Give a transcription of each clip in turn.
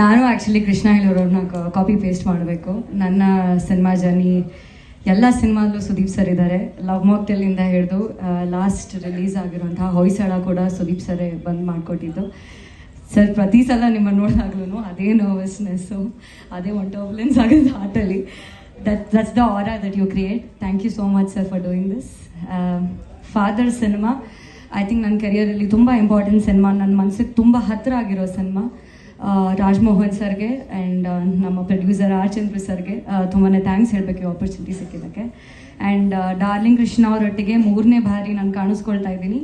ನಾನು ಆ್ಯಕ್ಚುಲಿ ಕೃಷ್ಣ ಹೇಳೋರವ್ರನ್ನ copy paste ಮಾಡಬೇಕು. ನನ್ನ ಸಿನಿಮಾ ಜರ್ನಿ ಎಲ್ಲ ಸಿನಿಮಾದಲ್ಲೂ ಸುದೀಪ್ ಸರ್ ಇದ್ದಾರೆ ಲವ್ ಮಾಕ್ಟೆಲಿಂದ ಹಿಡಿದು ಲಾಸ್ಟ್ ರಿಲೀಸ್ ಆಗಿರುವಂತಹ ಹೊಯ್ಸಳ ಕೂಡ ಸುದೀಪ್ ಸರೇ ಬಂದು ಮಾಡಿಕೊಟ್ಟಿದ್ದು. ಸರ್ ಪ್ರತಿ ಸಲ ನಿಮ್ಮನ್ನು ನೋಡಿದಾಗ್ಲೂ ಅದೇ ನರ್ವಸ್ನೆಸ್ಸು ಅದೇ ಒನ್ ಟರ್ಬುಲೆನ್ಸ್ ಆಗೋದು ಆಟಲ್ಲಿ that that's the aura that you create thank you so much sir for doing this Father cinema I think ನನ್ನ ಕೆರಿಯರಲ್ಲಿ ತುಂಬ ಇಂಪಾರ್ಟೆಂಟ್ ಸಿನಿಮಾ ನನ್ನ ಮನಸ್ಸಿಗೆ ತುಂಬ ಹತ್ತಿರ ಆಗಿರೋ ಸಿನಿಮಾ ರಾಜ್ಮೋಹನ್ ಸರ್ಗೆ ಆ್ಯಂಡ್ ನಮ್ಮ ಪ್ರೊಡ್ಯೂಸರ್ ಆರ್ ಚಂದ್ರ ಸರ್ಗೆ ತುಂಬಾ ಥ್ಯಾಂಕ್ಸ್ ಹೇಳಬೇಕು ಆಪರ್ಚುನಿಟಿ ಸಿಕ್ಕಿದ್ದಕ್ಕೆ. ಆ್ಯಂಡ್ ಡಾರ್ಲಿಂಗ್ ಕೃಷ್ಣ ಅವರೊಟ್ಟಿಗೆ ಮೂರನೇ ಬಾರಿ ನಾನು ಕಾಣಿಸ್ಕೊಳ್ತಾ ಇದ್ದೀನಿ.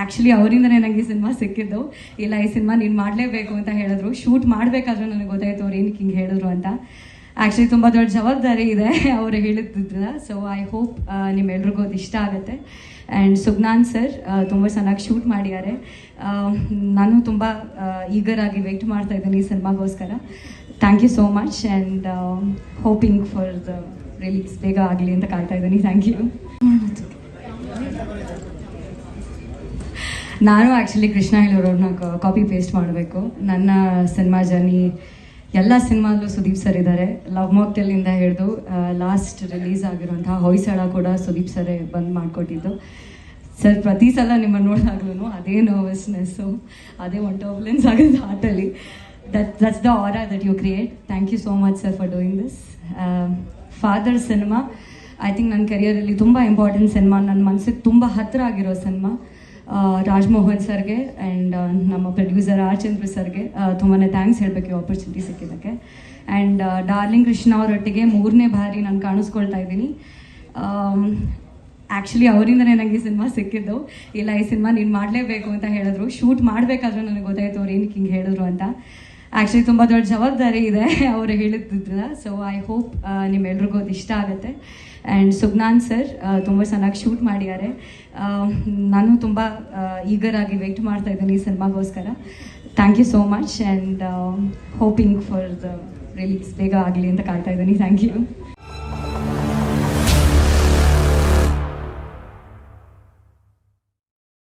ಆ್ಯಕ್ಚುಲಿ ಅವರಿಂದನೇ ನನಗೆ ಈ ಸಿನಿಮಾ ಸಿಕ್ಕಿದ್ದು. ಇಲ್ಲ, ಈ ಸಿನಿಮಾ ನೀನು ಮಾಡಲೇಬೇಕು ಅಂತ ಹೇಳಿದ್ರು. ಶೂಟ್ ಮಾಡಬೇಕಾದ್ರೂ ನನಗೆ ಗೊತ್ತಾಯ್ತು ಅವ್ರು ಏನಕ್ಕೆ ಹಿಂಗೆ ಹೇಳಿದ್ರು ಅಂತ. ಆ್ಯಕ್ಚುಲಿ ತುಂಬ ದೊಡ್ಡ ಜವಾಬ್ದಾರಿ ಇದೆ ಅವರು ಹೇಳುತ್ತಿದ್ದ ಸೊ ಐ ಹೋಪ್ ನಿಮ್ಮೆಲ್ರಿಗೂ ಅದು ಇಷ್ಟ ಆಗುತ್ತೆ. ಆ್ಯಂಡ್ ಸುಗ್ನಾನ್ ಸರ್ ತುಂಬ ಚೆನ್ನಾಗಿ ಶೂಟ್ ಮಾಡಿದ್ದಾರೆ. ನಾನು ತುಂಬ ಈಗರ್ ಆಗಿ ವೆಯ್ಟ್ ಮಾಡ್ತಾ ಇದ್ದೀನಿ ಈ ಸಿನಿಮಾಗೋಸ್ಕರ. Thank you so much and hoping for the release ಬೇಗ ಆಗಲಿ ಅಂತ ಕಾಯ್ತಾ ಇದ್ದೀನಿ. ಥ್ಯಾಂಕ್ ಯು ನಾನು ಆ್ಯಕ್ಚುಲಿ ಕೃಷ್ಣ ಹೇಳಿರೋರನ್ನ ಕಾಪಿ ಪೇಸ್ಟ್ ಮಾಡಬೇಕು. ನನ್ನ ಸಿನಿಮಾ ಜರ್ನಿ ಎಲ್ಲ ಸಿನಿಮಾದಲ್ಲೂ ಸುದೀಪ್ ಸರ್ ಇದ್ದಾರೆ. ಲವ್ ಮಾಕ್ಟೆಲಿಂದ ಹಿಡಿದು ಲಾಸ್ಟ್ ರಿಲೀಸ್ ಆಗಿರುವಂತಹ ಹೊಯ್ಸಳ ಕೂಡ ಸುದೀಪ್ ಸರೇ ಬಂದ್ ಮಾಡಿಕೊಟ್ಟಿದ್ದು. ಸರ್, ಪ್ರತಿ ಸಲ ನಿಮ್ಮ ನೋಡಿದಾಗ್ಲೂ ಅದೇ ನರ್ವಸ್ನೆಸ್ಸು ಅದೇ ಒನ್ ಟರ್ಬುಲೆನ್ಸ್ ಆಗೋದು ಆಟಲ್ಲಿ that that's the aura that you create thank you so much sir for doing this Father cinema I think ನನ್ನ ಕೆರಿಯರಲ್ಲಿ ತುಂಬ ಇಂಪಾರ್ಟೆಂಟ್ ಸಿನಿಮಾ ನನ್ನ ಮನಸ್ಸಿಗೆ ತುಂಬ ಹತ್ತಿರ ಆಗಿರೋ ಸಿನಿಮಾ ರಾಜ್ಮೋಹನ್ ಸರ್ಗೆ ಆ್ಯಂಡ್ ನಮ್ಮ ಪ್ರೊಡ್ಯೂಸರ್ ಆರ್ ಸರ್ಗೆ ತುಂಬಾ ಥ್ಯಾಂಕ್ಸ್ ಹೇಳಬೇಕು ಈ ಆಪರ್ಚುನಿಟಿ ಸಿಕ್ಕಿದ್ದಕ್ಕೆ. ಆ್ಯಂಡ್ ಡಾರ್ಲಿಂಗ್ ಕೃಷ್ಣ ಅವರೊಟ್ಟಿಗೆ ಮೂರನೇ ಬಾರಿ ನಾನು ಕಾಣಿಸ್ಕೊಳ್ತಾ ಇದ್ದೀನಿ. ಆ್ಯಕ್ಚುಲಿ ಅವರಿಂದನೇ ನನಗೆ ಸಿನಿಮಾ ಸಿಕ್ಕಿದ್ದು. ಇಲ್ಲ, ಈ ಸಿನಿಮಾ ನೀನು ಮಾಡಲೇಬೇಕು ಅಂತ ಹೇಳಿದ್ರು. ಶೂಟ್ ಮಾಡಬೇಕಾದ್ರೂ ನನಗೆ ಗೊತ್ತಾಯ್ತು ಅವ್ರು ಏನಕ್ಕೆ ಹಿಂಗೆ ಹೇಳಿದ್ರು ಅಂತ. ಆ್ಯಕ್ಚುಲಿ ತುಂಬ ದೊಡ್ಡ ಜವಾಬ್ದಾರಿ ಇದೆ ಅವರು ಹೇಳಿದ್ರು ಸೊ ಐ ಹೋಪ್ ನಿಮ್ಮೆಲ್ರಿಗೂ ಅದು ಇಷ್ಟ ಆಗುತ್ತೆ. ಆ್ಯಂಡ್ ಸುಗ್ನಾನ್ ಸರ್ ತುಂಬ ಚೆನ್ನಾಗಿ ಶೂಟ್ ಮಾಡಿದ್ದಾರೆ. ನಾನು ತುಂಬ ಈಗರ್ ಆಗಿ ವೆಯ್ಟ್ ಮಾಡ್ತಾ ಇದ್ದೀನಿ ಈ ಸಿನಿಮಾಗೋಸ್ಕರ. Thank you so much and hoping for the release ಬೇಗ ಆಗಲಿ ಅಂತ ಕಾಯ್ತಾ ಇದ್ದೀನಿ. Thank you